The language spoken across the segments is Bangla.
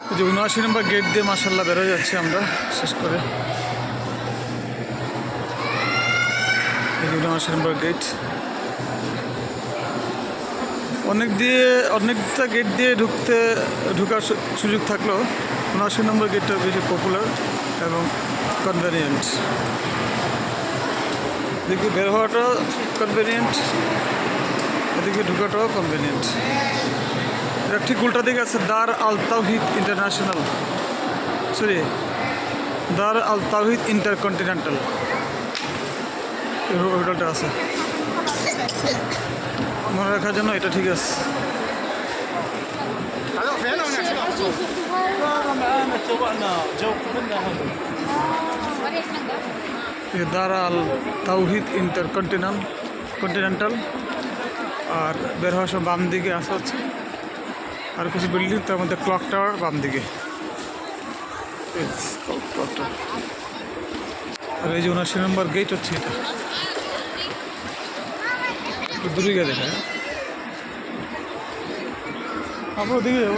যে উনআশি নম্বর গেট দিয়ে মাসাল্লাহ বেরো যাচ্ছি আমরা, শেষ করে। উনআশি নম্বর গেট অনেক দিয়ে, অনেকটা গেট দিয়ে ঢুকতে, ঢুকার সুযোগ থাকলেও উনআশি নম্বর গেটটা বেশি পপুলার এবং কনভেনিয়েন্ট এদিকে বের হওয়াটাও কনভেনিয়েন্ট এদিকে ঢুকাটাও কনভেনিয়েন্ট এটা ঠিক উল্টা দিকে আছে দার আল তাহিদ ইন্টারন্যাশনাল। সরি দার আল তাওহিদ ইন্টারকন্টিনেন্টাল। হোটেলটা আছে। মনে রাখার জন্য এটা ঠিক আছে। দারাল আল ইন্টার ইন্টারকন্টিনেন্টাল। কন্টিনেন্টাল আর বের হওয়ার সময় বাম দিকে আসা হচ্ছে। আর কিছু বিল্ডিং, তার মধ্যে ক্লক টাওয়ার বাম দিকে। ক্লক আর এই যে উনআশি নম্বর গেট হচ্ছে এটা। একটু দূরে দেখা হ্যাঁ? আমরা ওদিকে যাব।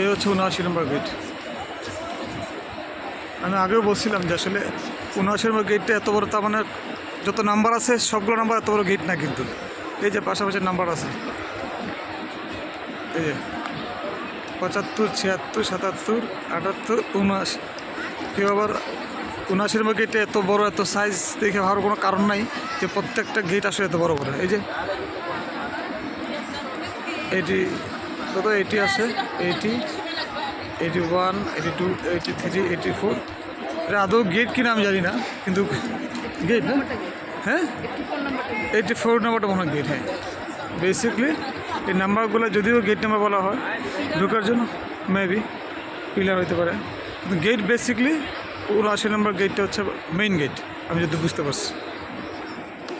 এই হচ্ছে উনআশি নম্বর গেট আমি আগেও বলছিলাম যে আসলে উনআশি নম্বর গেটটা এত বড়, তার মানে যত নাম্বার আছে, সবগুলো নাম্বার এত বড় গেট না কিন্তু। এই যে পাশাপাশি নাম্বার আছে। এই যে পঁচাত্তর, ছিয়াত্তর, সাতাত্তর, আটাত্তর, উনআশি। কেউ আবার উনআশি নম্বর গেটে এত বড়, এত সাইজ দেখে ভাবার কোনো কারণ নাই যে প্রত্যেকটা গেট আসলে এত বড় বড় এই যে, এটি কত এইটি আছে eighty eighty one eighty two eighty three eighty four এটা আদৌ গেট কিনা আমি জানি না, কিন্তু গেট না? হ্যাঁ? এইটি ফোর নাম্বারটা মনে হয় গেট হ্যাঁ। বেসিকলি এই নাম্বারগুলো যদিও গেট নাম্বার বলা হয়, ঢোকার জন্য মেবি পিলার হতে পারে। কিন্তু গেট বেসিকলি উনআশি নম্বর গেটটা হচ্ছে মেইন গেট আমি যদি বুঝতে পারছি।